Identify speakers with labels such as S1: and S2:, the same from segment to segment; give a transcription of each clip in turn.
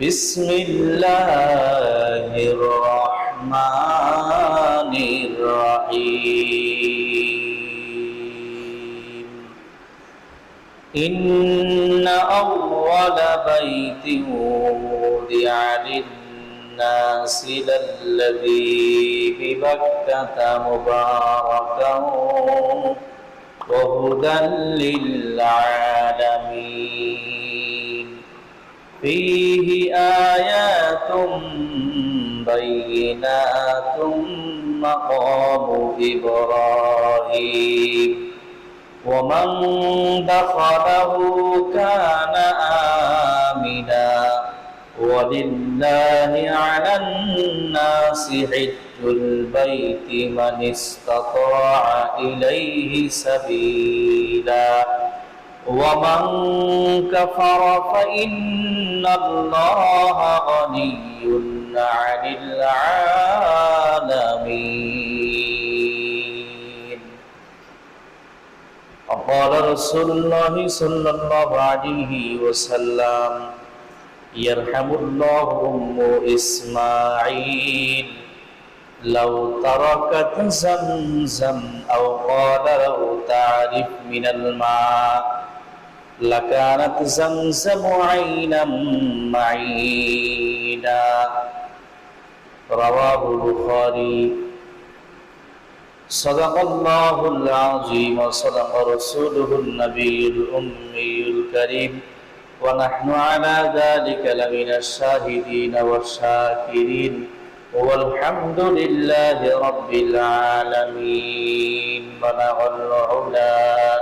S1: بسم الله الرحمن الرحيم. إن أول بيت وضع للناس للذي ببكة مباركا وهدى للعالمين. فيه آيات بينات مقام إبراهيم ومن دخله كان آمنا ولله على الناس حج البيت من استطاع إليه سبيلا ومن كفر فإن الله غني عن العالمين. وقال رسول الله صلى الله عليه وسلم يرحم الله أم إسماعيل لو تركت زمزم أو قال لو تعرف من الماء لكانت زمزم عينا معينا رواه البخاري صدق الله العظيم وصدق رسوله النبي الأمي الكريم ونحن على ذلك لمن الشاهدين والشاكرين والحمد لله رب العالمين بلغ العلا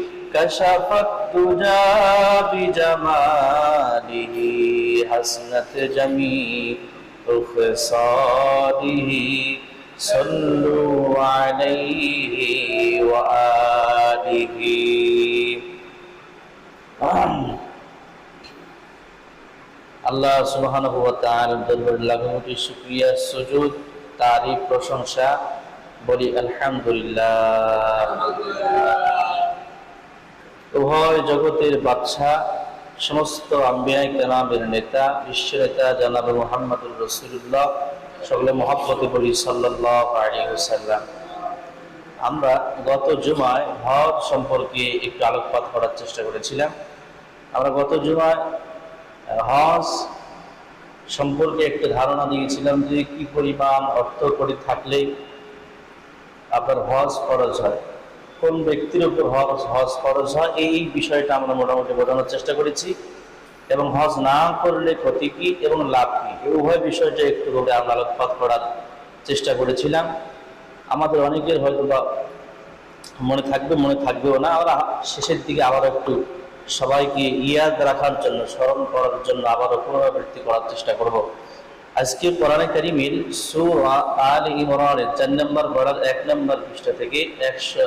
S1: كشف الدجى بجماله حسنت جميع خصاله صلوا عليه وآله আল্লাহ সুবহানাহু ওয়া তাআলার দরবারে লাগামটি শুকরিয়া সুজুদ তারিফ প্রশংসা বলি আলহামদুলিল্লাহ উভয় জগতের বাদশা, সমস্ত আম্বিয়াই কেরামের নেতা বিশ্ব নেতা জানাব মোহাম্মদুর রসুল্লাহ সকলে মহাব্বতে বলি সাল্লাহ আলী আমরা গত জুমায় হজ সম্পর্কে একটু আলোকপাত করার চেষ্টা করেছিলাম। আমরা গত জুমায় হজ সম্পর্কে একটু ধারণা দিয়েছিলাম যে কি পরিমাণ অর্থ করে থাকলে আপনার হজ খরচ হয়। কোন ব্যক্তির উপর হজ হজ খরচ হয়, এই বিষয়টা আমরা মোটামুটি বোঝানোর চেষ্টা করেছি। এবং হজ না করলে ক্ষতি কি এবং লাভ কি? এই উভয় বিষয়টা একটু করে আমরা আলোকপাত করার চেষ্টা করেছিলাম। আমাদের অনেকের হয়তো বা মনে থাকবে, মনে থাকবেও না। আমরা শেষের দিকে আবার একটু সবাইকে ইয়াদ রাখার জন্য, স্মরণ করার জন্য আবারও পুনরাবৃত্তি করার চেষ্টা করব। আজকে কোরআনে কারিমের সূরা আল ইমরানের চার নম্বর বড়ার এক নম্বর পৃষ্ঠা থেকে একশো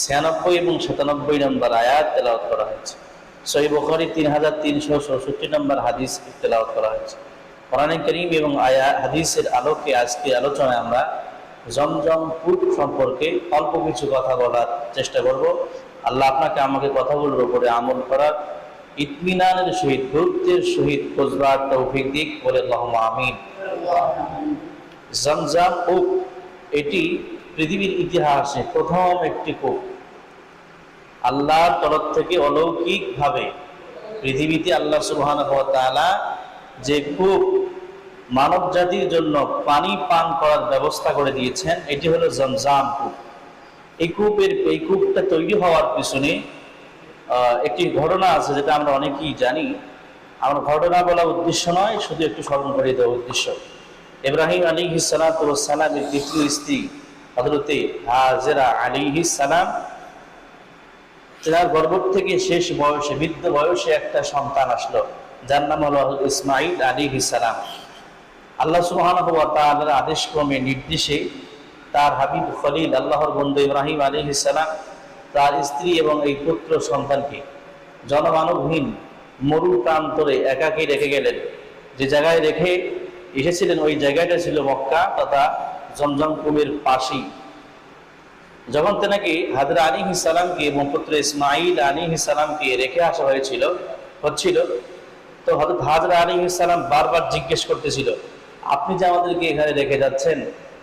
S1: ছিয়ানব্বই এবং সাতানব্বই নম্বর আয়াত তেলাওয়াত করা হয়েছে। সহি বখারি তিন হাজার তিনশো চৌষট্টি নম্বর হাদিস তেলাওয়াত করা হয়েছে। কোরআনে করিম এবং আয়া, হাদিসের আলোকে আজকে আলোচনায় আমরা জমজম কূপ সম্পর্কে অল্প কিছু কথা বলার চেষ্টা করব। আল্লাহ আপনাকে আমাকে কথা কথাগুলোর উপরে আমল করার ইতমিনানের সহিত গুরুত্বের সহিত খোঁজবার তৌফিক দিক বলে আমিন। জমজম কূপ, এটি পৃথিবীর ইতিহাসে প্রথম একটি কূপ। আল্লাহর তরফ থেকে অলৌকিকভাবে পৃথিবীতে আল্লাহ সুবহান যে কূপ মানব জাতির জন্য পানি পান করার ব্যবস্থা করে দিয়েছেন, এটি হলো জমজাম কূপ। এই কূপের, এই কূপটা তৈরি হওয়ার পিছনে একটি ঘটনা আছে যেটা আমরা অনেকেই জানি। আমার ঘটনা বলা উদ্দেশ্য নয়, শুধু একটু স্মরণ করে দেওয়া উদ্দেশ্য। ইব্রাহিম আলী সালামের দ্বিতীয় স্ত্রী হজরতে হাজেরা আলী সালাম তেনার গর্ভ থেকে শেষ বয়সে, বৃদ্ধ বয়সে একটা সন্তান আসলো। যার নাম হলো ইসমাইল আলী সালাম। আল্লাহ সুবহানাহু ওয়া আদেশক্রমে নির্দেশে তার হাবিব খলিল, আল্লাহর বন্ধু ইব্রাহিম আলী ইসালাম তার স্ত্রী এবং এই পুত্র সন্তানকে জনমানবহীন মরু প্রান্তরে একাকী রেখে গেলেন। যে জায়গায় রেখে এসেছিলেন, ওই জায়গাটা ছিল মক্কা, তথা জমজম কুমের পাশেই। যখন তেনাকে হাজরা আলী ইসালামকে এবং পুত্র ইসমাইল আলী ইসালামকে রেখে আসা হয়েছিল, হচ্ছিল, তো হয়তো হাজরা আলী ইসালাম বারবার জিজ্ঞেস করতেছিল, আপনি যে আমাদেরকে এখানে রেখে যাচ্ছেন,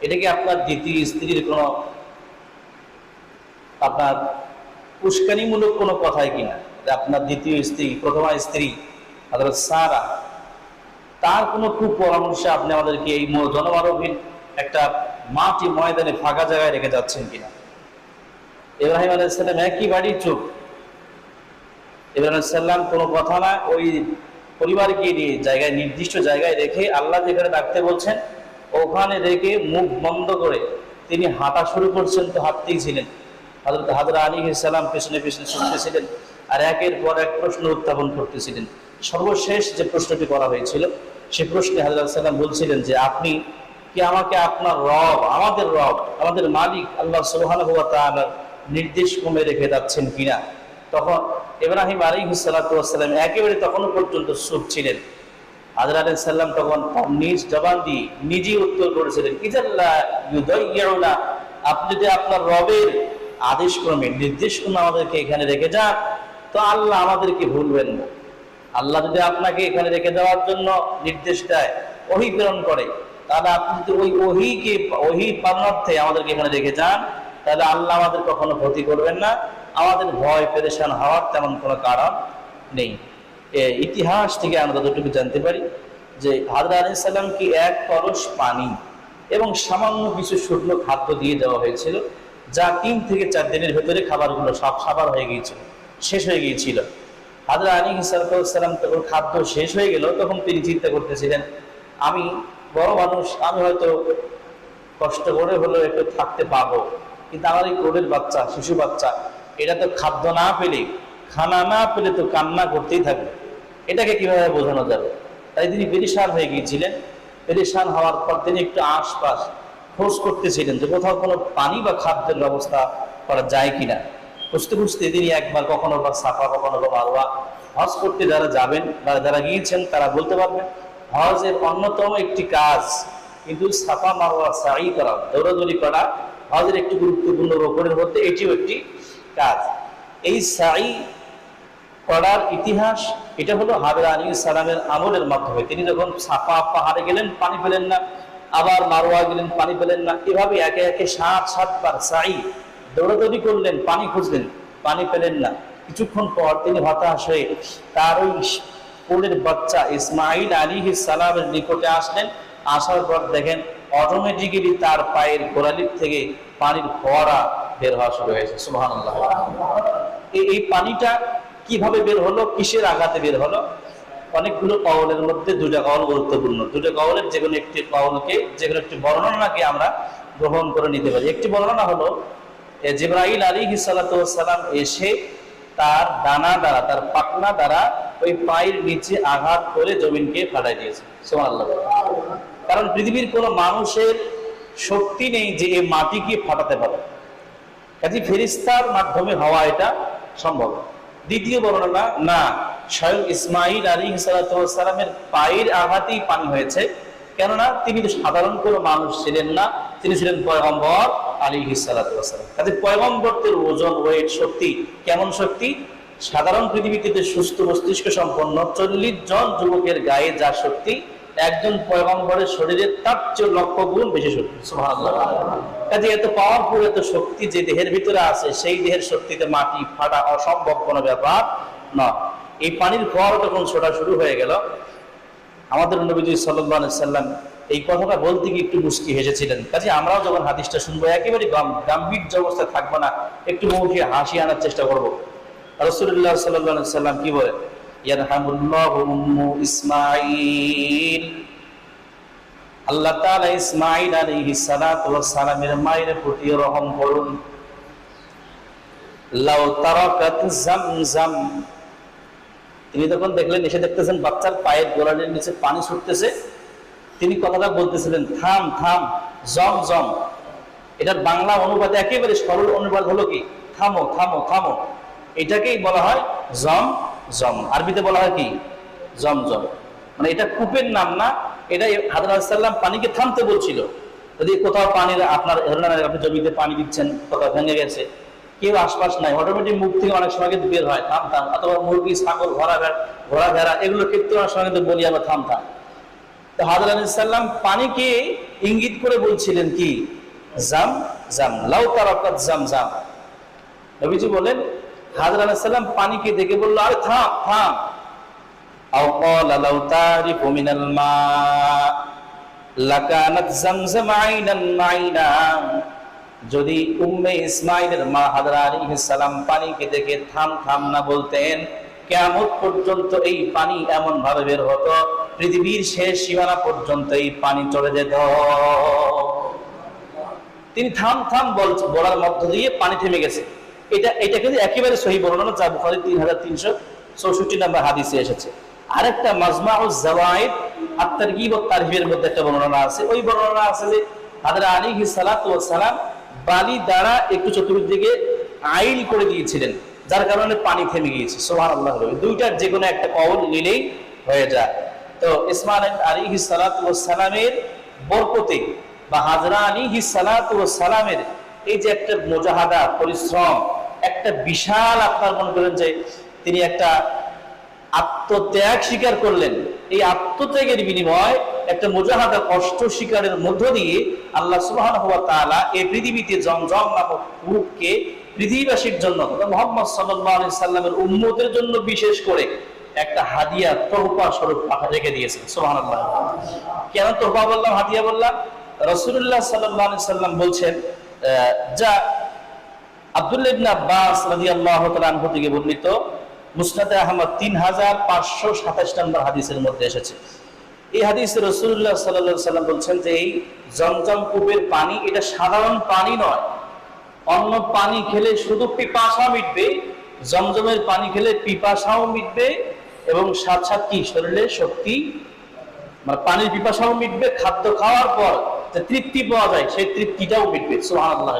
S1: এটা কি আপনার দ্বিতীয় স্ত্রীর কোনো আপনার উস্কানিমূলক কোনো কথায় কিনা? আপনার দ্বিতীয় স্ত্রী, প্রথমা স্ত্রী সারা, তার কোনো কুপরামর্শে আপনি আমাদেরকে এই জনমানবহীন একটা মাটি ময়দানে ফাঁকা জায়গায় রেখে যাচ্ছেন কিনা? ইব্রাহিম আলাইসাল্লাম একই বাড়ি চোখ? ইব্রাহিম আলাইসাল্লাম কোনো কথা না, ওই পরিবারকে নিয়ে জায়গায়, নির্দিষ্ট জায়গায় রেখে আল্লাহ যেখানে ডাকতে বলছেন, ওখানে রেখে মুখ বন্ধ করে তিনি হাঁটা শুরু করছেন, তো হাঁটতেই ছিলেন। হজরত হাজরা আলী ইসলাম পেছনে পেছনে শুনতেছিলেন আর একের পর এক প্রশ্ন উত্থাপন করতেছিলেন। সর্বশেষ যে প্রশ্নটি করা হয়েছিল, সে প্রশ্নে হাজরা সাল্লাম বলছিলেন যে, আপনি কি আমাকে আপনার রব, আমাদের রব, আমাদের মালিক আল্লাহ সুবহান নির্দেশ কমে রেখে যাচ্ছেন কিনা? তখন ইব্রাহিম আলী সাল্লাম একেবারে তখনও পর্যন্ত চুপ ছিলেন। হাজর আলী তখন নিজ জবান দিয়ে নিজেই উত্তর করেছিলেন ইজাল্লাহ আপনি যদি আপনার রবের আদেশ ক্রমে নির্দেশ ক্রমে আমাদেরকে এখানে রেখে যান। তো আল্লাহ আমাদেরকে ভুলবেন না। আল্লাহ যদি আপনাকে এখানে রেখে দেওয়ার জন্য নির্দেশ দেয়, ওহি প্রেরণ করে, তাহলে আপনি যদি ওই ওহিকে, ওহি পালনার্থে আমাদেরকে এখানে রেখে যান, তাহলে আল্লাহ আমাদের কখনো ক্ষতি করবেন না। আমাদের ভয়, পেরেশান হওয়ার তেমন কোনো কারণ নেই। ইতিহাস থেকে আমরা যতটুকু জানতে পারি যে হাজরা সাল্লামকে এক কলস পানি এবং সামান্য কিছু শুকনো খাদ্য দিয়ে দেওয়া হয়েছিল। যা তিন থেকে চার দিনের ভেতরে খাবারগুলো সব খাবার হয়ে গিয়েছিল, শেষ হয়ে গিয়েছিল। হাজরা আলী সাল্লাম তখন খাদ্য শেষ হয়ে গেল, তখন তিনি চিন্তা করতেছিলেন, আমি বড় মানুষ, আমি হয়তো কষ্ট করে হলেও একটু থাকতে পারব, কিন্তু আমার এই কোলের বাচ্চা, শিশু বাচ্চা, এটা তো খাদ্য না পেলে, খানা না পেলে তো কান্না করতেই থাকবে। এটাকে কীভাবে বোঝানো যাবে? তাই তিনি পেরিসান হয়ে গিয়েছিলেন। পেরিসান হওয়ার পর তিনি একটু আশপাশ খোঁজ করতেছিলেন যে কোথাও কোনো পানি বা খাদ্যের ব্যবস্থা করা যায় কিনা। খুঁজতে খুঁজতে তিনি একবার কখনো বা সাফা, কখনো বা মারোয়া হজ করতে যারা যাবেন বা যারা গিয়েছেন, তারা বলতে পারবেন, হজের অন্যতম একটি কাজ কিন্তু সাফা মারোয়া সাই করা, দৌড়াদৌড়ি করা হজের একটি গুরুত্বপূর্ণ রোপণের মধ্যে এটিও একটি কাজ। এই সাই করার ইতিহাস, এটা হলো হাবিরা আলী সালামের আমলের মাধ্যমে। তিনি যখন সাফা পাহাড়ে গেলেন, পানি পেলেন না আবার মারোয়া গেলেন, পানি পেলেন না। এভাবে একে একে সাত, সাতবার সাই দৌড়াদৌড়ি করলেন, পানি খুঁজলেন, পানি পেলেন না। কিছুক্ষণ পর তিনি হতাশ হয়ে তার ওই কোলের বাচ্চা ইসমাইল আলী সালামের নিকটে আসলেন। আসার পর দেখেন অটোমেটিক্যালি তার পায়ের গোড়ালির থেকে পানির ফোয়ারা বের হওয়া শুরু হয়েছে। সুবহান এই এই পানিটা কীভাবে বের হলো, কিসের আঘাতে বের হলো? অনেকগুলো কওলের মধ্যে দুটা কওল গুরুত্বপূর্ণ। দুটা কওলের যে কোনো একটি কওলকে যে কোনো একটি বর্ণনাকে আমরা গ্রহণ করে নিতে পারি। একটি বর্ণনা হলো, এ জিব্রাইল আলী সালাম এসে তার দানা দ্বারা, তার পাকনা দ্বারা ওই পায়ের নিচে আঘাত করে জমিনকে ফাটাই দিয়েছে। সুবহানাল্লাহ। কারণ পৃথিবীর কোনো মানুষের শক্তি নেই যে এই মাটিকে ফাটাতে পারে। কাজে ফেরিস্তার মাধ্যমে হওয়া এটা সম্ভব। দ্বিতীয় বর্ণনা, না স্বয়ং ইসমাইল আলী সালামের পায়ের আঘাতেই পানি হয়েছে। কেননা তিনি সাধারণ কোনো মানুষ ছিলেন না, তিনি ছিলেন পয়গম্বর আলী সালাম। কাজে পয়গম্বরদের ওজন ওয়েট শক্তি কেমন শক্তি? সাধারণ পৃথিবীতে সুস্থ মস্তিষ্ক সম্পন্ন চল্লিশ জন যুবকের গায়ে যা শক্তি, একজন পয়গম্বরের শরীরে তার চেয়ে লক্ষ গুণ বেশি শক্তি। কাজে এত পাওয়ারফুল এত শক্তি যে দেহের ভিতরে আছে, সেই দেহের শক্তিতে মাটি ফাটা অসম্ভব কোনো ব্যাপার না এই পানির ফোয়ারা যখন ছোটা শুরু হয়ে গেল, আমাদের নবীজি সাল্লাহ সাল্লাম এই কথাটা বলতে গিয়ে একটু মুস্কি হেসেছিলেন। কাজে আমরাও যখন হাদিসটা শুনব, একেবারে গাম- গাম্ভীর্য অবস্থায় থাকব না, একটু মুখে হাসি আনার চেষ্টা করব। রসুল্লাহ সাল্লাহ সাল্লাম কি বলে? আল্লাহ রহম করুন। লাউ তিনি তখন দেখলেন, এসে দেখতেছেন বাচ্চার পায়ের গোড়ালির নিচে পানি ছুটতেছে। তিনি কথাটা বলতেছিলেন, থাম থাম, জম জম। এটার বাংলা অনুবাদ একেবারে সরল অনুবাদ হলো কি? থামো থামো থামো। এটাকেই বলা হয় জম জম। আরবিতে বলা হয় কি? জম জম। মানে এটা কূপের নাম না, এটা হাজরত সাল্লাম পানিকে থামতে বলছিল। যদি কোথাও পানির আপনার আপনি জমিতে পানি দিচ্ছেন, কোথাও ভেঙে গেছে কেউ আশপাশ নাই। অটোমেটিক মুখ থেকে অনেক সময় কিন্তু বের হয়, থাম থাম। অথবা মুরগি, ছাগল, ঘোড়া ঘোড়া ভেড়া, এগুলো ক্ষেত্রে অনেক সময় কিন্তু বলি আমরা থাম থাম। তো হাজর সাল্লাম পানিকে ইঙ্গিত করে বলছিলেন কি? জাম জাম, লাউ তারাকাত জাম জাম। নবীজি বলেন হাজর সাল্লাম পানিকে দেখে বলল, আরে থাম থাম। আও ক্বালা লাউ তারিফু মিনাল মা, লাকানাত জামজাম আইনান মাইনা। যদি উম্মে ইসমাইলের মা হাজরা আলাইহিস সালাম পানিকে দেখে থাম থাম না বলতেন, কিয়ামত পর্যন্ত এই পানি এমন ভাবে বের হতো, পৃথিবীর শেষ সীমানা পর্যন্ত এই পানি চলে যেত। তিনি থাম থাম বল বলার মধ্য দিয়ে পানি থেমে গেছে। এটা এটা কিন্তু একেবারে সহি বর্ণনা যা বুখারী তিন হাজার তিনশো চৌষট্টি নম্বর হাদিসে এসেছে। আরেকটা মাজমা ও জাওয়াইদ আত্মার গিব তারহিবের মধ্যে একটা বর্ণনা আছে। ওই বর্ণনা আছে যে হাজরা আলী সালাত সালাম বালি দ্বারা একটু চতুর্দিকে আইল করে দিয়েছিলেন, যার কারণে পানি থেমে গিয়েছে। সোহান আল্লাহ দুইটার যে কোনো একটা কবল নিলেই হয়ে যায়। তো ইসমাইল আলী সালাত সালামের বরকতে বা হাজরা আলী সালাত সালামের এই যে একটা মোজাহাদা, পরিশ্রম, একটা বিশাল আপনার মনে করেন যে তিনি একটা আত্মত্যাগ স্বীকার করলেন। এই আত্মত্যাগের বিনিময় একটা মুজাহাদা কষ্ট স্বীকারের মধ্য দিয়ে আল্লাহ সুবহান হওয়া তাআলা এই পৃথিবীতে জমজম নামক কূপকে পৃথিবীবাসীর জন্য মোহাম্মদ আলাইহি সাল্লামের উম্মতের জন্য বিশেষ করে একটা হাদিয়া তোহফা স্বরূপ পাঠা রেখে দিয়েছেন। সুবহানাল্লাহ। কেন তোহফা বললাম, হাদিয়া বললাম? রাসূলুল্লাহ সাল্লাল্লাহু আলাইহি সাল্লাম বলছেন যা আব্দুল্লাহ আব্বাস তাআলা আনহু থেকে বর্ণিত মুসনাদে আহমদ তিন হাজার পাঁচশো সাতাশ নম্বর হাদিসের মধ্যে এসেছে। এই হাদিস রসুল্লাহ সাল্লাহ সাল্লাম বলছেন যে এই জমজম কূপের পানি, এটা সাধারণ পানি নয়। অন্য পানি খেলে শুধু পিপাসা মিটবে, জমজমের পানি খেলে পিপাসাও মিটবে এবং সাথ কি? শরীরে শক্তি মানে পানির পিপাসাও মিটবে, খাদ্য খাওয়ার পর যে তৃপ্তি পাওয়া যায়, সেই তৃপ্তিটাও মিটবে। সুবহানাল্লাহ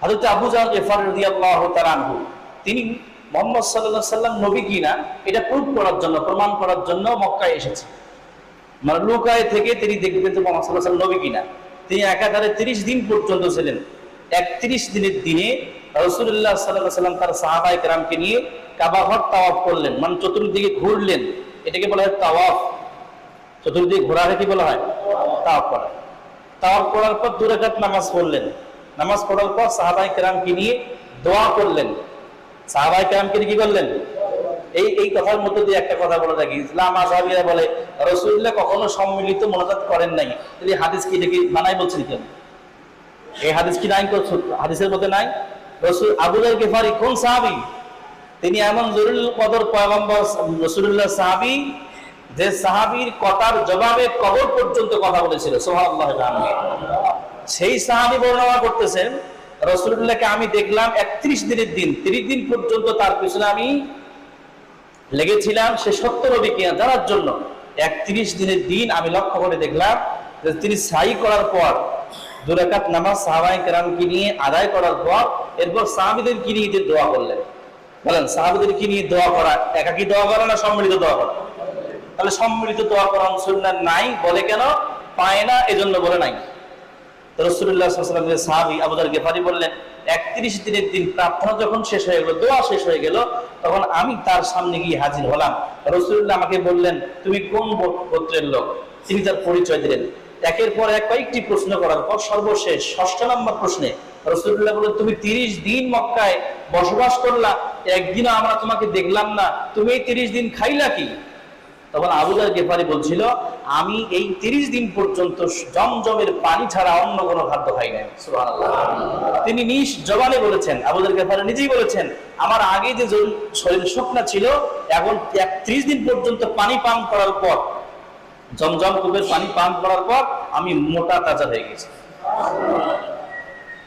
S1: হাজরত আবু জাহ গেফার রাদিয়াল্লাহু তাআলা আনহু, তিনি মোহাম্মদ আলাইহি সাল্লাম নবী কিনা, এটা প্রুভ করার জন্য, প্রমাণ করার জন্য মক্কায় এসেছে। মানে লুকায় থেকে তিনি দেখবেন যে মোহাম্মদ আলাইহি সাল্লাম নবী কিনা। তিনি একাধারে 30 দিন পর্যন্ত ছিলেন। 31 দিনের দিনে রসুল্লাহ আলাইহি সাল্লাম তার সাহাবায়ে কেরামকে নিয়ে কাবা ঘর তাওয়াফ করলেন মানে চতুর্দিকে ঘুরলেন। এটাকে বলা হয় তাওয়াফ। চতুর্দিকে ঘোরাকে কি বলা হয়? তাওয়াফ করা তাওয়াফ করার পর দু রাকাত নামাজ পড়লেন। নামাজ পড়ার পর সাহাবাই কেরামকে নিয়ে দোয়া করলেন। সাহাবাই কেরামকে নিয়ে কি করলেন? এই এই কথার মধ্যে দিয়ে একটা কথা বলে রাখি ইসলাম আজহাবিরা বলে রসুল্লাহ কখনো সম্মিলিত মনোজাত করেন নাই। তাহলে হাদিস কি দেখি বানাই বলছেন কেন? এই হাদিস কি নাই হাদিসের মধ্যে নাই? রসুল আবুদার গেফারি কোন সাহাবি? তিনি এমন জরুল কদর পয়গম্বর রসুল্লাহ সাহাবি, যে সাহাবির কথার জবাবে কবর পর্যন্ত কথা বলেছিল। সোহাল্লাহ সেই সাহাবি বর্ণনা করতেছেন রসুল্লাহকে আমি দেখলাম একত্রিশ দিনের দিন, তিরিশ দিন পর্যন্ত তার পিছনে আমি লেগেছিলাম, সে সত্য নবী জানার জন্য। একত্রিশ দিনের দিন আমি লক্ষ্য করে দেখলাম যে তিনি সাই করার পর দুরাকাত নামাজ সাহাবাই কেরামকে নিয়ে আদায় করার পর, এরপর সাহাবিদের কি নিয়ে দোয়া করলেন। বলেন, সাহাবিদের কি নিয়ে দোয়া করা, একাকি দোয়া করা না সম্মিলিত দোয়া করা? তাহলে সম্মিলিত দোয়া করা মুসলমান নাই, বলে কেন? পায় না, এজন্য বলে নাই। আমাকে বললেন, তুমি কোন গোত্রের লোক? তিনি তার পরিচয় দিলেন। একের পর এক কয়েকটি প্রশ্ন করার পর সর্বশেষ ষষ্ঠ নম্বর প্রশ্নে রসুল্লাহ বললেন, তুমি তিরিশ দিন মক্কায় বসবাস করলা, একদিনও আমরা তোমাকে দেখলাম না। তুমি এই তিরিশ দিন খাইলা কি? তখন আবুদার গেফারি বলছিল, আমি এই তিরিশ দিন পর্যন্ত জমজমের পানি ছাড়া অন্য কোনো খাদ্য খাই নাই। তিনি নিজ জবানে বলেছেন আবুদার গেফারি নিজেই বলেছেন, আমার আগে যে শরীর শুকনা ছিল, এখন একত্রিশ দিন পর্যন্ত পানি পান করার পর, জমজম কূপের পানি পান করার পর আমি মোটা তাজা হয়ে গেছি।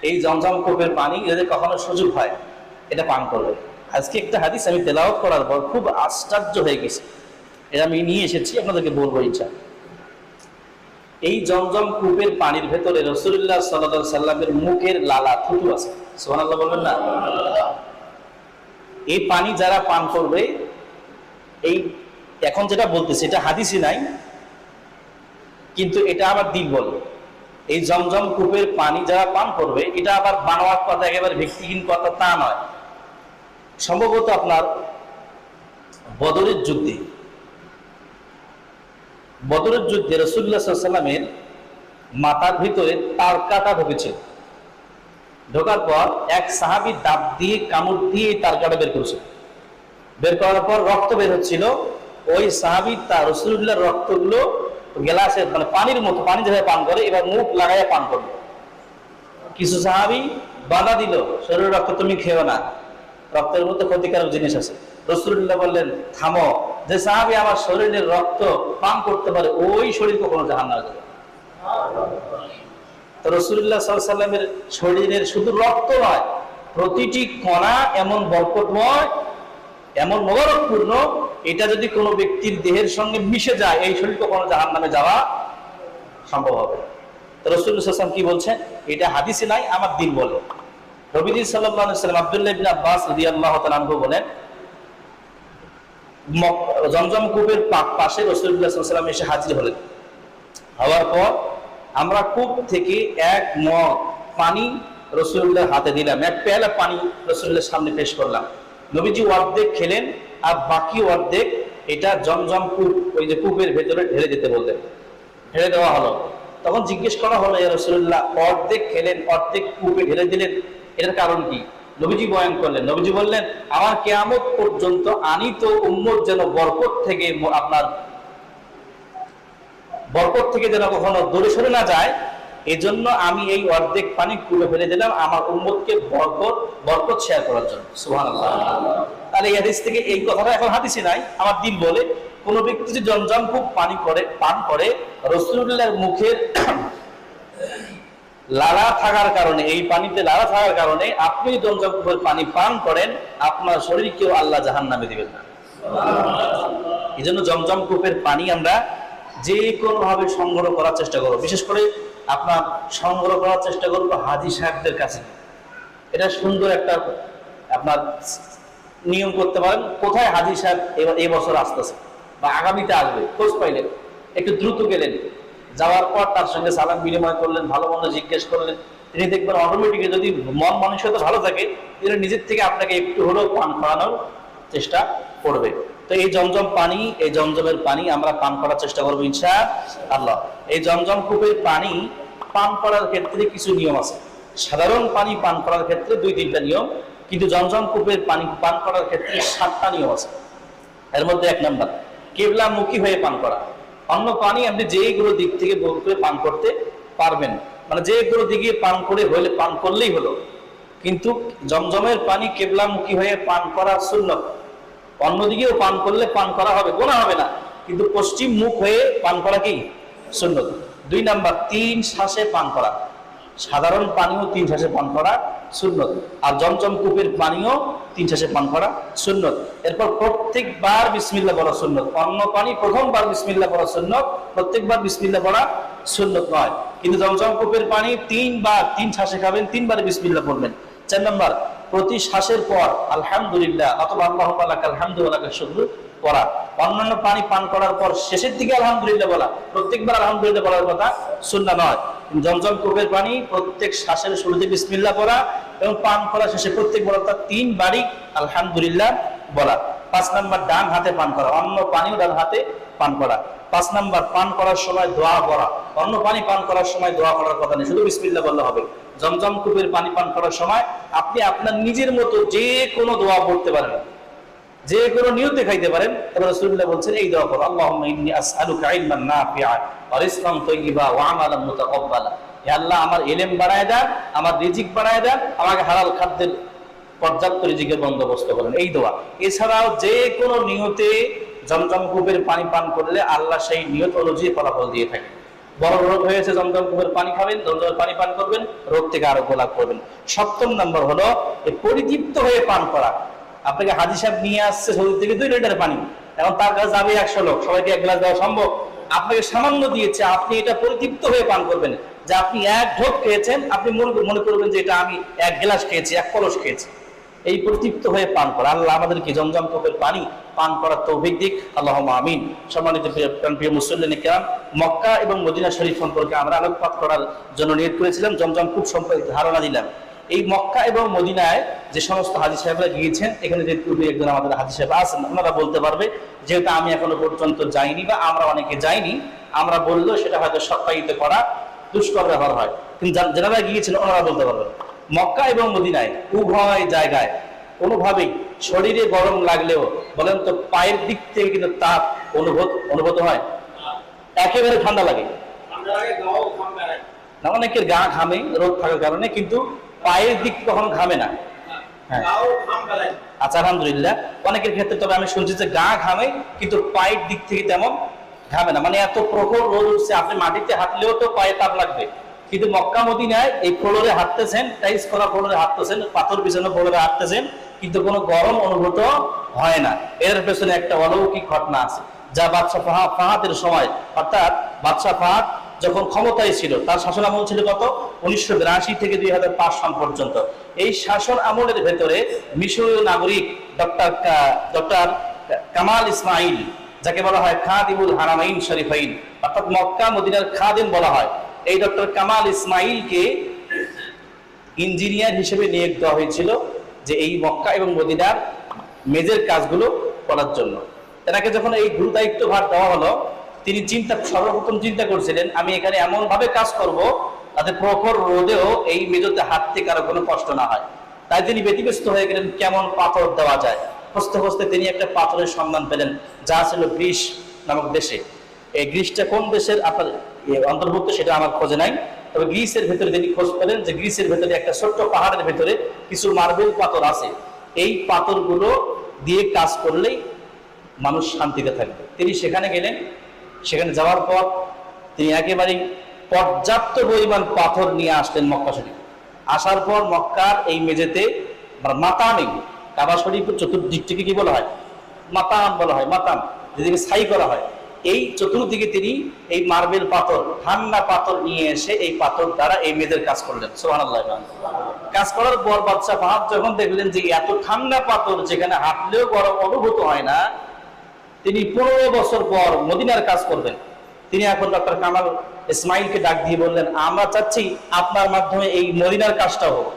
S1: এই জমজম কূপের পানি যদি কখনো সুযোগ হয়, এটা পান করবে আজকে একটা হাদিস আমি তেলাওয়াত করার পর খুব আশ্চর্য হয়ে গেছি। এটা আমি নিয়ে এসেছি, আপনাদেরকে বলব ইচ্ছা এই জমজম কূপের পানির ভেতরে রসুল্লাহ সাল্লাহ সাল্লামের মুখের লালা, থুতু আছে। সোহানাল্লাহ বলবেন না? এই পানি যারা পান করবে, এই এখন যেটা বলতেছে, এটা হাদিসই নাই, কিন্তু এটা আবার দিল বলবে। এই জমজম কূপের পানি যারা পান করবে, এটা আবার বানোয়ার কথা, একেবারে ব্যক্তিহীন কথা তা নয়। সম্ভবত আপনার বদরের যুদ্ধে বদরের যুদ্ধে রসুল্লাহ সাল্লামের মাথার ভিতরে তার কাটা ঢুকেছে ঢোকার পর এক সাহাবি দাঁত দিয়ে, কামড় দিয়ে তার কাটা বের করেছে। বের করার পর রক্ত বের হচ্ছিল। ওই সাহাবি তার রসুল্লাহর রক্তগুলো গ্লাসে মানে পানির মতো, পানি যেভাবে পান করে, এবার মুখ লাগাইয়া পান করবে কিছু সাহাবি বাধা দিল, শরীরের রক্ত তুমি খেও না। রক্তের মধ্যে ক্ষতিকারক জিনিস আছে। রসুল্লাহ বললেন, থামো। যে সাহাবি আমার শরীরের রক্ত পান করতে পারে, ওই শরীর কখনো জাহান না। যাবে তো রসুল্লাহ সাল্লামের শরীরের শুধু রক্ত নয়, প্রতিটি কণা এমন বরকতময়, এমন মোবারকপূর্ণ, এটা যদি কোনো ব্যক্তির দেহের সঙ্গে মিশে যায়, এই শরীর কখনো জাহান নামে যাওয়া সম্ভব হবে রসুল্লাহাম কি বলছেন? এটা হাদিসে নাই, আমার দিন বলে। রবিদি সাল্লাহ সাল্লাম আবদুল্লাহ আব্বাস রদি তালানহু বলেন জমজম কূপের পাশে রসুল্লাহ সাল্লাম এসে হাজির হলেন। হওয়ার পর আমরা কূপ থেকে এক মগ পানি রসুল্লাহ হাতে দিলাম। এক পেয়ালা পানি রসুল্লাহ সামনে পেশ করলাম। নবীজি অর্ধেক খেলেন আর বাকি অর্ধেক এটা জমজম কূপ, ওই যে কূপের ভেতরে ঢেলে দিতে বললেন। ঢেলে দেওয়া হলো। তখন জিজ্ঞেস করা হলো রসুল্লাহ অর্ধেক খেলেন, অর্ধেক কূপে ঢেলে দিলেন। এটার কারণ কি? নবীজি বয়ান করলেন। নবীজি বললেন, আমার কেয়ামত পর্যন্ত আনিত উম্মত যেন বরকত থেকে আপনার বরকত থেকে যেন কখনো দূরে সরে না যায়, এজন্য আমি এই অর্ধেক পানি কুড়ে ফেলে দিলাম আমার উম্মতকে বরকত বরকত শেয়ার করার জন্য। সুবহানাল্লাহ। তাহলে এই হাদিস থেকে এই কথাটা এখন হাদিসে নাই। আমার দিন বলে, কোন ব্যক্তি যদি জমজম খুব পানি করে, পান করে রসুল্লাহর মুখের লালা থাকার কারণে, এই পানিতে লালা থাকার কারণে আপনি জমজম কূপের পানি পান করেন, আপনার শরীরকেও আল্লাহ জাহান নামে দিবেন না। এই জন্য জমজম কূপের পানি আমরা যে কোনো ভাবে সংগ্রহ করার চেষ্টা করব। বিশেষ করে আপনার সংগ্রহ করার চেষ্টা করব হাজি সাহেবদের কাছে। এটা সুন্দর একটা আপনার নিয়ম করতে পারেন, কোথায় হাজি সাহেব এবার এই বছর আসতেছে? বা আগামীতে আসবে, খোঁজ পাইলেন, একটু দ্রুত গেলেন। যাওয়ার পর তার সঙ্গে সালাম বিনিময় করলেন, ভালো মন্দ জিজ্ঞেস করলেন। তিনি দেখবেন অটোমেটিকলি যদি মন মানসিকতা ভালো থাকে তিনি নিজের থেকে আপনাকে একটু হলেও পান করানোর চেষ্টা করবে। তো এই জমজম পানি, এই জমজমের পানি আমরা পান করার চেষ্টা করব ইনশা আল্লাহ এই জমজম কূপের পানি পান করার ক্ষেত্রে কিছু নিয়ম আছে। সাধারণ পানি পান করার ক্ষেত্রে দুই তিনটা নিয়ম, কিন্তু জমজম কূপের পানি পান করার ক্ষেত্রে সাতটা নিয়ম আছে। এর মধ্যে এক নাম্বার, কেবলামুখী হয়ে পান করা। অন্য পানি আপনি যেগুলো দিক থেকে বোধ করে পান করতে পারবেন। মানে যেগুলো দিকে পান করে হলে পান করলেই হলো। কিন্তু জমজমের পানি কেবলামুখী হয়ে পান করা সুন্নত। অন্যদিকেও পান করলে পান করা হবে, গোনা হবে না। কিন্তু পশ্চিম মুখ হয়ে পান করা কি? সুন্নত। দুই নাম্বার, তিন শ্বাসে পান করা। সাধারণ পানিও তিন শ্বাসে পান করা সুন্নত। আর জমজম কূপের পানীয় তিন শ্বাসে পান করা সুন্নত। এরপর প্রত্যেকবার বিসমিল্লা বলা সুন্নত। অন্য পানি প্রথমবার বিসমিল্লা বলা সুন্নত, প্রত্যেকবার বিসমিল্লা বলা সুন্নত নয়। কিন্তু জমজম কূপের পানি তিনবার, তিন শ্বাসে খাবেন, তিনবার বিসমিল্লা পড়বেন। চার নম্বর, প্রতি শ্বাসের পর আলহামদুলিল্লাহ, অথবা আল্লাহ পালাক আলহামদুলিল্লাহ শুধু পড়া। অন্যান্য পানি পান করার পর শেষের দিকে আলহামদুলিল্লাহ বলা। প্রত্যেকবার আলহামদুলিল্লাহ বলার কথা শুননা নয়। জমজম কূপের পানি প্রত্যেক শ্বাসের শুরুতে বিসমিল্লাহ পড়া এবং পান করা শেষে প্রত্যেকবার অর্থাৎ তিন বাড়ি আলহামদুলিল্লাহ বলা। পাঁচ নাম্বার ডান হাতে পান করা, অন্য পানিও ডান হাতে পান করা। পাঁচ নাম্বার পান করার সময় দোয়া করা অন্য পানি পান করার সময় দোয়া করার কথা নেই, শুধু বিসমিল্লাহ বললে হবে। জমজম কূপের পানি পান করার সময় আপনি আপনার নিজের মতো যে কোনো দোয়া পড়তে পারেন, যে কোনো নিয়ত দেখাইতে পারেন। এবার রাসূলুল্লাহ বলছেন, এই দোয়া করো ইন্নী আসআলুকা ইলমান নাফিআ ওয়া রিজকান তাইয়্যিবা ওয়া আমালান মুতাকাব্বালা। হে আল্লাহ, আমার ইলম বাড়ায় দেন আমার রিজিক বাড়ায় দেন আমাকে হালাল খাদ্যের পর্যাপ্ত রিজিকের বন্দোবস্ত করেন। এই দোয়া। এছাড়াও যে কোনো নিয়তে জমজম কূপের পানি পান করলে আল্লাহ সেই নিয়ত অনুযায়ী ফলাফল দিয়ে থাকে বড় রোগ হয়েছে জমজম কূপের পানি খাবেন, জমজমের পানি পান করবেন, রোগ থেকে আরোগ্য লাভ করবেন। সপ্তম নম্বর হলো পরিতৃপ্ত হয়ে পান করা। আপনাকে হাজি সাহেব নিয়ে আসছে শরীর থেকে দুই লিটার পানি। এখন তার কাছে যাবে একশো লোক, সবাইকে এক গ্লাস দেওয়া সম্ভব। আপনাকে সামান্য দিয়েছে, আপনি এটা পরিতৃপ্ত হয়ে পান করবেন। যে আপনি এক ঢোক খেয়েছেন, আপনি মনে মনে করবেন যে এটা আমি এক গ্লাস খেয়েছি, এক কলস খেয়েছি। এই পরিতৃপ্ত হয়ে পান করা। আল্লাহ আমাদেরকে জমজম কপের পানি পান করার তৌফিক দিক। আল্লাহ আমিন। সম্মানিত প্রিয় মুসল্লিন কেরাম মক্কা এবং মদিনা শরীফ সম্পর্কে আমরা আলোকপাত করার জন্য নিয়োগ করেছিলাম। জমজম খুব সম্পর্কে ধারণা দিলাম। এই মক্কা এবং মদিনায় যে সমস্ত হাজি সাহেবরা গিয়েছেন, এখানে যে পূর্বে একজন আমাদের হাজি সাহেব আছেন, ওনারা বলতে পারবে, যেহেতু আমি এখনও পর্যন্ত যাইনি বা আমরা অনেকে যাইনি, আমরা বললেও সেটা হয়তো সত্যায়িত করা দুষ্কর ব্যবহার হয়। কিন্তু যারা গিয়েছেন, ওনারা বলতে পারবেন মক্কা এবং মদিনায়, উভয় জায়গায়। কোনোভাবেই শরীরে গরম লাগলেও, বলেন তো, পায়ের দিক থেকে কিন্তু তাপ অনুভূত অনুভূত হয়। একেবারে ঠান্ডা লাগে। না, অনেকের গা ঘামে, রোদ থাকার কারণে, কিন্তু পায়ের দিক কখনো ঘামে না। হ্যাঁ। আচ্ছা আলহামদুলিল্লাহ। অনেকের ক্ষেত্রে তবে আমি শুনছি যে গা ঘামে, কিন্তু পায়ের দিক থেকে তেমন ঘামে না। মানে এত প্রখর রোদ উঠছে, আপনি মাটিতে হাঁটলেও তো পায়ে তাপ লাগবে। কিন্তু মক্কা মদিনায় এই ফ্লোরে হাঁটতেছেন টাইস করা ফ্লোরে হাঁটতেছেন, পাথর বিছানো ফ্লোরে হাঁটতেছেন, কিন্তু কোনো গরম অনুভূত হয় না। এর পেছনে একটা অলৌকিক ঘটনা আছে, যা বাদশাহ ফাহা- ফাহাদের সময়, অর্থাৎ বাদশাহ ফাহাদ যখন ক্ষমতায় ছিল, তার শাসন আমল ছিল কত? উনিশশো বিরাশি থেকে দুই সাল পর্যন্ত। এই শাসন আমলের ভেতরে মিশরীয় নাগরিক ডক্টর ডক্টর কামাল ইসমাইল, যাকে বলা হয় খাদিমুল হারামাইন শরীফাইন, অর্থাৎ মক্কা মদিনার খাদিম বলা হয় এই ডক্টর কামাল ইসমাইলকে ইঞ্জিনিয়ার হিসেবে নিয়োগ দেওয়া হয়েছিল যে এই মক্কা এবং মদিনার মেজের কাজগুলো করার জন্য। এনাকে যখন এই গুরু দায়িত্ব ভার দেওয়া হলো, তিনি চিন্তা, সর্বপ্রথম চিন্তা করছিলেন, আমি এখানে এমন ভাবে কাজ করব তাতে প্রখর রোদেও এই মেজতে হাঁটতে কারও কোনো কষ্ট না হয়। তাই তিনি ব্যতিব্যস্ত হয়ে গেলেন, কেমন পাথর দেওয়া যায়? হস্তে খুঁজতে তিনি একটা পাথরের সন্ধান পেলেন, যা ছিল গ্রিস নামক দেশে। এই গ্রিসটা কোন দেশের আপনার ইয়ে অন্তর্ভুক্ত সেটা আমার খোঁজে নাই। তবে গ্রিসের ভেতরে তিনি খোঁজ পেলেন যে গ্রিসের ভেতরে একটা ছোট্ট পাহাড়ের ভেতরে কিছু মার্বেল পাথর আছে, এই পাথরগুলো দিয়ে কাজ করলেই মানুষ শান্তিতে থাকবে। তিনি সেখানে গেলেন, সেখানে যাওয়ার পর তিনি একেবারেই পর্যাপ্ত পরিমাণ পাথর নিয়ে আসলেন মক্কা শরীফ। আসার পর মক্কার এই মেঝেতে মাতামে কাবা শরীফের চতুর্দিকটিকে কি বলা হয়? মাতাম বলা হয় মাতাম যেদিকে ছাই করা হয়। এই চতুর্দিকে তিনি এই মার্বেল পাথর, ঠান্ডা পাথর নিয়ে এসে এই পাথর দ্বারা এই মেয়েদের কাজ করলেন। সোহান কাজ করার পর বাচ্চা ফাহাদ যখন দেখলেন যে এত ঠান্ডা পাথর যেখানে হাঁটলেও গরম অনুভূত হয় না, তিনি পনেরো বছর পর মদিনার কাজ করবেন। তিনি এখন ডক্টর কামাল ইসমাইলকে ডাক দিয়ে বললেন, আমরা চাচ্ছি আপনার মাধ্যমে এই মদিনার কাজটা হোক।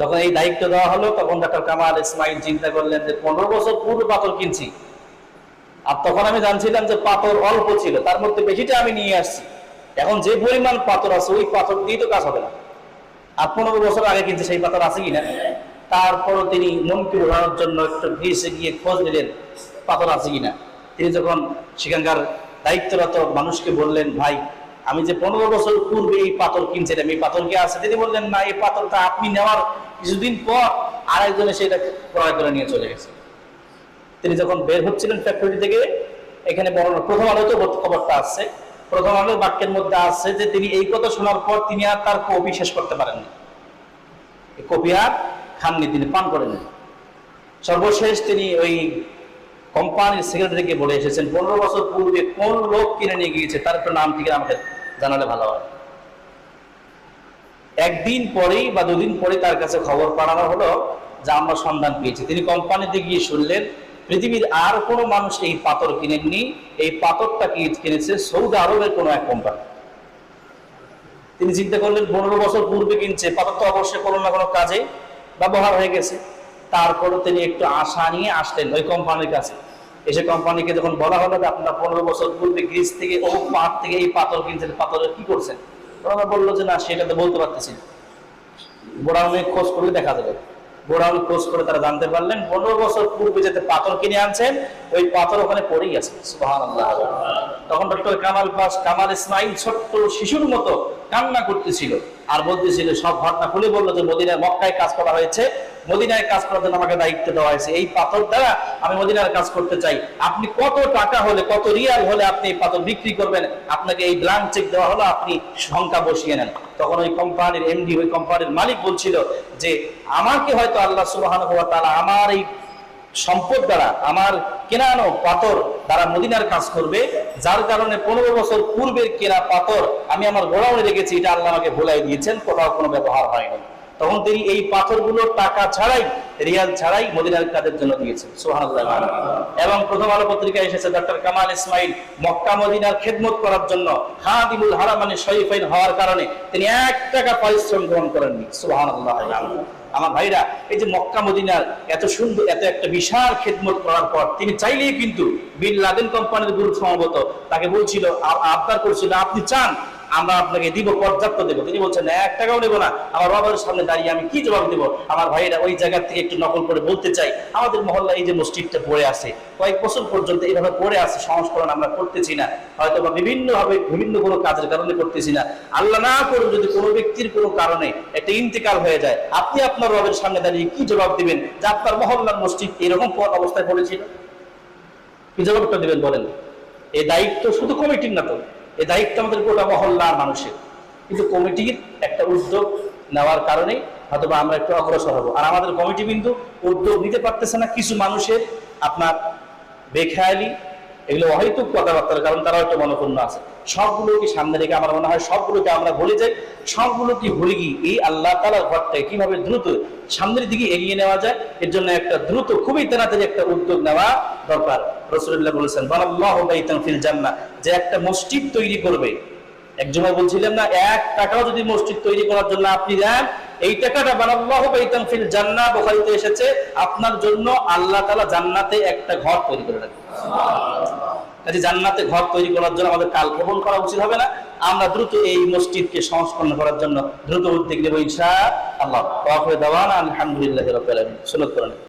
S1: যখন এই দায়িত্ব দেওয়া হলো, তখন ডক্টর কামাল ইসমাইল চিন্তা করলেন যে পনেরো বছর পূর্বে পাথর কিনছি। আর তখন আমি জানছিলাম যে পাথর অল্প ছিল, তার মধ্যে বেশিটা আমি নিয়ে আসছি। এখন যে পরিমাণ পাথর আছে, ওই পাথর দিয়ে তো কাজ হবে না। আর পনেরো বছর আগে কিন্তু সেই পাথর আছে কিনা তারপর তিনি মনকে উড়ানোর জন্য একটু গ্রিসে গিয়ে খোঁজ নিলেন পাথর আছে কিনা। তিনি যখন সেখানকার দায়িত্বরত মানুষকে বললেন, ভাই, আমি যে পনেরো বছর পূর্বে এই পাথর কিনছিলাম, এই পাথর কি আছে? তিনি বললেন, না, এই পাথরটা আপনি নেওয়ার কিছুদিন পর আরেকজনে সেটা ক্রয় করে নিয়ে চলে গেছে। তিনি যখন বের হচ্ছিলেন ফ্যাক্টরি থেকে, এখানে বর্ণনা, প্রথম আলোতে খবরটা আসছে প্রথম আলোর বাক্যের মধ্যে আছে যে তিনি এই কথা শোনার পর তিনি আর তার কপি শেষ করতে পারেননি। কপি আর খাননি, তিনি পান করেননি। সর্বশেষ তিনি ওই কোম্পানির সেক্রেটারিকে বলে এসেছেন, পনেরো বছর পূর্বে কোন লোক কিনে নিয়ে গিয়েছে? তার একটু নাম থেকে আমাকে জানালে ভালো হয়। একদিন পরেই বা দুদিন পরে তার কাছে খবর পাঠানো হলো যে আমরা সন্ধান পেয়েছি। তিনি কোম্পানিতে গিয়ে শুনলেন পৃথিবীর আর কোনো মানুষ এই পাথর কিনেননি, এই পাথরটা কি কিনেছে? সৌদি আরবের কোনো এক কোম্পানি তিনি চিন্তা করলেন, পনেরো বছর পূর্বে কিনছে, পাথর তো অবশ্যই কোনো না কোনো কাজে ব্যবহার হয়ে গেছে। তারপরে তিনি একটু আশা নিয়ে আসলেন ওই কোম্পানির কাছে। এসে কোম্পানিকে যখন বলা হলো যে আপনারা পনেরো বছর পূর্বে গ্রিস থেকে, ও পাহাড় থেকে এই পাথর কিনছেন, পাথরের কি করছেন? ওরা বলল যে না সেটা তো বলতে পারতেছি। গোডাউনে খোঁজ করলে দেখা যাবে। গোডাউন খোঁজ করে তারা জানতে পারলেন। পনেরো বছর পূর্বে যেতে পাথর কিনে আনছেন, ওই পাথর ওখানে পড়েই আছে। তখন ডক্টর কামাল পাস কামাল ইসমাইল ছোট্ট শিশুর মতো কান্না করতেছিল আর বলতেছিল, সব ঘটনা খুলে বলল যে, মদিনায়, মক্কায় কাজ করা হয়েছে। মদিনায় কাজ করার জন্য আমাকে দায়িত্ব দেওয়া হয়েছে। এই পাথর দ্বারা আমি মদিনার কাজ করতে চাই। আপনি কত টাকা হলে, কত রিয়াল হলে আপনি এই পাথর বিক্রি করবেন? আপনাকে এই ব্ল্যাঙ্ক চেক দেওয়া হলো, আপনি সংখ্যা বসিয়ে নেন। তখন ওই কোম্পানির এমডি ওই কোম্পানির মালিক বলছিল যে আমাকে হয়তো আল্লাহ সুবহানাহু ওয়া তাআলা আমার এই সম্পদ দ্বারা, আমার কেনানো পাথর তারা মদিনার কাজ করবে, যার কারণে পনেরো বছর পূর্বের কেনা পাথর আমি আমার গোড়াউনে রেখেছি, এটা আল্লাহ আমাকে ভুলাই দিয়েছেন, কোথাও কোনো ব্যবহার হয়নি। তখন তিনি এই পাথরগুলো টাকা ছাড়াই, রিয়াল ছাড়াই মদিনার কাজের জন্য দিয়েছেন, সুবহানাল্লাহ। এবং প্রথম আলো পত্রিকায় এসেছে ডক্টর কামাল ইসমাইল মক্কা মদিনার খেদমত করার জন্য খাদিমুল হারামানে শরীফাইন হওয়ার কারণে তিনি এক টাকা পরিশ্রম গ্রহণ করেননি, সুবহানাল্লাহ। আমার ভাইরা, এই যে মক্কা, মদিনার এত সুন্দর, এত একটা বিশাল খেদমত করার পর তিনি চাইলেই কিন্তু বিন লাদেন কোম্পানির গ্রুপ সম্ভবত তাকে বলছিল আবদার করছিল, আপনি চান আমরা আপনাকে দিব, পর্যাপ্ত দেবো। তিনি বলছেন এক টাকাও নেব না। আমার বাবার সামনে দাঁড়িয়ে আমি কি জবাব দেবো? আমার ভাইয়েরা ওই জায়গা থেকে একটু নকল করে বলতে চাই। আমাদের মহল্লা এই যে মসজিদটা পড়ে আছে, কয়েক বছর পর্যন্ত এইভাবে পড়ে আছে, সংস্করণ আমরা করতেছি না। হয়তো বা বিভিন্ন ভাবে বিভিন্ন কোনো কাজের কারণে করতেছি না। আল্লাহ না করুন যদি কোনো ব্যক্তির কোনো কারণে একটা ইন্তেকাল হয়ে যায়, আপনি আপনার রবের সামনে দাঁড়িয়ে কি জবাব দিবেন? যে আপনার মহল্লার মসজিদ এরকম অবস্থায় পড়েছিল। কি জবাবটা দিবেন বলেন? এই দায়িত্ব শুধু কমিটির না তো। এই দায়িত্ব আমাদের গোটা মহল্লার মানুষের। কিন্তু কমিটির একটা উদ্যোগ নেওয়ার কারণে হয়তো আমরা একটু অগ্রসর হব। আর আমাদের কমিটি কিন্তু উদ্যোগ নিতে পারতেছে না কিছু মানুষের আপনার বেখেয়ালি, এগুলো অহেতুক কথাবার্তার কারণ তারা হয়তো মনপূর্ণ আছে। সবগুলোকে সামনে রেখে আমার মনে হয় সবগুলোকে আমরা ভুলে যাই। সবগুলোকে ভুলে গিয়ে এই আল্লাহ তালার ঘরটাকে কীভাবে দ্রুত সামনের দিকে এগিয়ে নেওয়া যায়, এর জন্য একটা দ্রুত, খুবই তাড়াতাড়ি একটা উদ্যোগ নেওয়া দরকার। রসুল্লাহ বলেছেন, বানাল্লাহু বাইতান ফিল যে একটা মসজিদ তৈরি করবে। একজন বলছিলেন না, এক টাকাও যদি মসজিদ তৈরি করার জন্য আপনি দেন, এই টাকাটা বানাল্লাহু বাইতান বুখারীতে এসেছে, আপনার জন্য আল্লাহ তাআলা জান্নাতে একটা ঘর তৈরি করে রাখবেন কাজে জান্নাতে ঘর তৈরি করার জন্য আমাদের কাল গ্রহণ করা উচিত হবে না। আমরা দ্রুত এই মসজিদকে সংস্করণ করার জন্য দ্রুত উদ্যোগ নেব ইনশা আল্লাহ দেওয়ান আলহামদুলিল্লাহ সুন্দর করেন